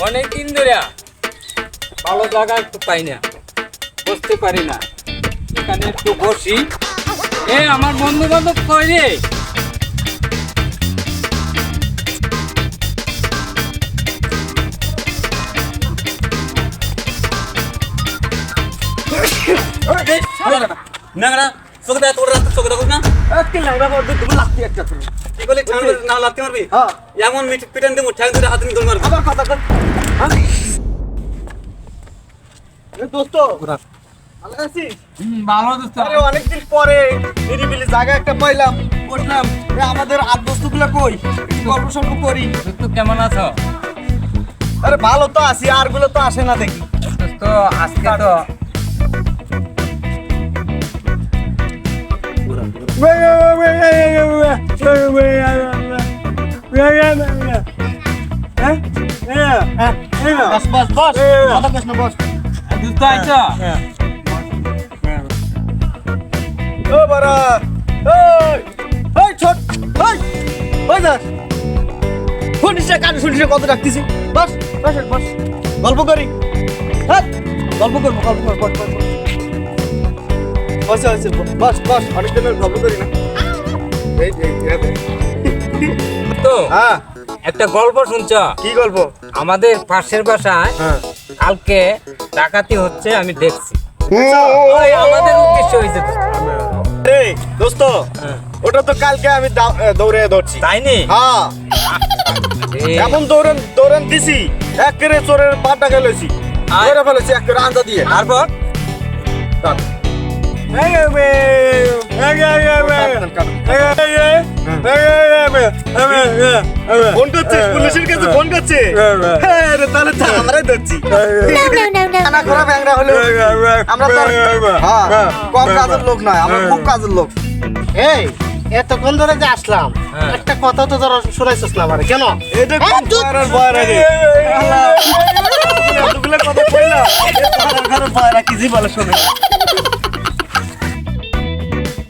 অনেক দিন ধরে ভালো জায়গা একটু পাই না বসতে পারি না এখানে একটু বসি এ আমার বন্ধু বান্ধব রে নাংরা চোখে দেখ তোর রাস্তা চোখে দেখো না হ্যাঁ। এমন পিটান দেবো ঠ্যাং ধরে হাত নিয়ে দৌড় আবার কথা কর হ্যাঁ। এ দোস্ত ভালো আছিস? হুম, ভালো দোস্ত অনেকদিন পরে নিরিবিলি জায়গা একটা পাইলাম। বসলাম আমাদের আট বস্তুগুলো কই? গল্প সল্প করি। দোস্ত কেমন আছো? আরে ভালো তো আছি আরগুলো তো আসে না দেখি। দোস্ত আজকে তো বস বস বস কথা কস না বস দোস্ত আইছো ও বারা এই এই ছোট এই ওই যাস শুনিস কানে শুনিস কত ডাকতেছি বস বস বস গল্প করি হ্যাঁ গল্প করব গল্প করব বস বস বস বস অনেক দিনের গল্প করি না। এই। তো হ্যাঁ। একটা গল্প শুনছ? কি গল্প? আমাদের পাশের বাসায় হ্যাঁ। কালকে ডাকাতি হচ্ছে আমি দেখছি। ওই আমাদের উদ্দেশ্য হয়েছে। দোস্ত। এই দোস্ত ওটা তো কালকে আমি দৌড়ে ধরছি। তাই নি? হ্যাঁ। এখন দৌড়েন দৌড়েন দিছি এক করে চোরের পাটা গেলেছি? ধরে ফেলেছি এক করে আন্দা দিয়ে। তারপর? ফোন করছিস পুলিশের কাছে ফোন করছে। হ্যাঁ তাহলে আমরাই ধরছি। খানা খোরা ব্যাংরা হলো আমরা তো হ্যাঁ, কম কাজের লোক নয় আমরা খুব কাজের লোক। এই এতক্ষণ ধরে যে আসলাম হ্যাঁ। একটা কথা তো ধরো শুনাইছিস না আমারে কেন? এটা রে। এতগুলো কথা কইলা ঘরে কি জি বলে শোনে?